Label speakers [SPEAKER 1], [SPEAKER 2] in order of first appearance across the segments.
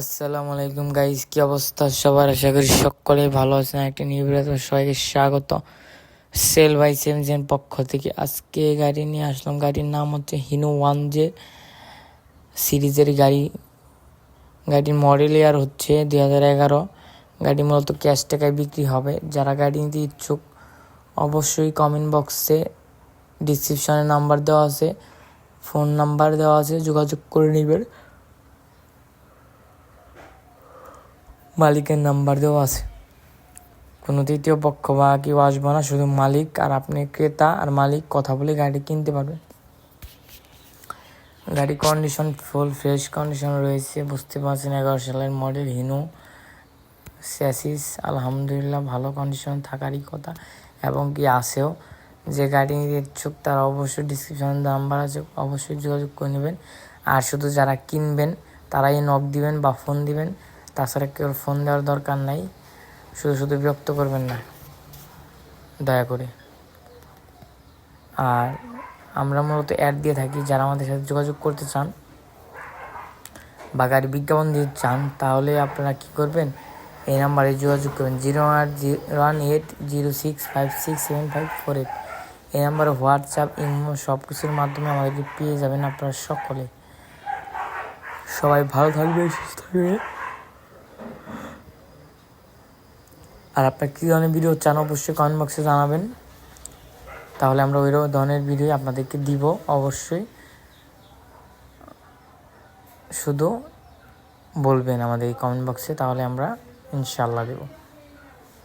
[SPEAKER 1] আসসালামু আলাইকুম গাইস কি অবস্থা? সবার আশা করি সকলেই ভালো আছেন। একটা নিউজ সবাইকে স্বাগত। সেল বাই সেমজেন পক্ষ থেকে আজকে গাড়ি নিয়ে আসলাম। গাড়ির নাম হচ্ছে হিনো ওয়ান জে সিরিজের গাড়ি। গাড়ির মডেল ইয়ার হচ্ছে দুই হাজার এগারো। গাড়ি মূলত ক্যাশ টাকায় বিক্রি হবে। যারা গাড়ি নিতে ইচ্ছুক, অবশ্যই কমেন্ট বক্সে ডিসক্রিপশনে নাম্বার দেওয়া আছে। ফোন নাম্বার দেওয়া আছে, যোগাযোগ করে নেবেন। মালিকের নাম্বার দেওয়া আছে। কোনো তৃতীয় পক্ষ বা কেউ আসবে না, শুধু মালিক আর আপনি ক্রেতা আর মালিক কথা বলে গাড়ি কিনতে পারবেন। গাড়ি কন্ডিশন ফুল ফ্রেশ কন্ডিশন রয়েছে, বুঝতে পারছেন, এগারো সালের মডেল হিনো স্যাসিস আলহামদুলিল্লাহ ভালো কন্ডিশন থাকারই কথা। এবং কি আসেও যে গাড়ি নিতে ইচ্ছুক তারা অবশ্যই ডিসক্রিপশনে নাম্বার আছে, অবশ্যই যোগাযোগ করে নেবেন। আর শুধু যারা কিনবেন, তারাই নক দিবেন বা ফোন দিবেন। তাছাড়া কেউ ফোন দেওয়ার দরকার নাই। শুধু শুধু বিরক্ত করবেন না। দয়া করে। আর আমরা মূলত অ্যাড দিয়ে থাকি, যারা আমাদের সাথে যোগাযোগ করতে চান বা গাড়ি বিজ্ঞাপন দিতে চান, তাহলে আপনারা কী করবেন? এই নাম্বারে যোগাযোগ করবেন। জিরো আট one eight zero six five six seven five four eight. এই নাম্বারে হোয়াটসঅ্যাপ, ইমো সব কিছুর মাধ্যমে আমাদেরকে পেয়ে যাবেন আপনারা সকলে। সবাই ভালো থাকবে সুস্থ থাকবে আর আপনার কী ধরনের ভিডিও চান অবশ্যই কমেন্ট বক্সে জানাবেন। তাহলে আমরা ওই ধরনের ভিডিও আপনাদেরকে দিব অবশ্যই। শুধু বলবেন আমাদের এই কমেন্ট বক্সে তাহলে আমরা ইনশাল্লাহ দেব।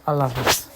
[SPEAKER 1] আল্লাহ হাফিজ।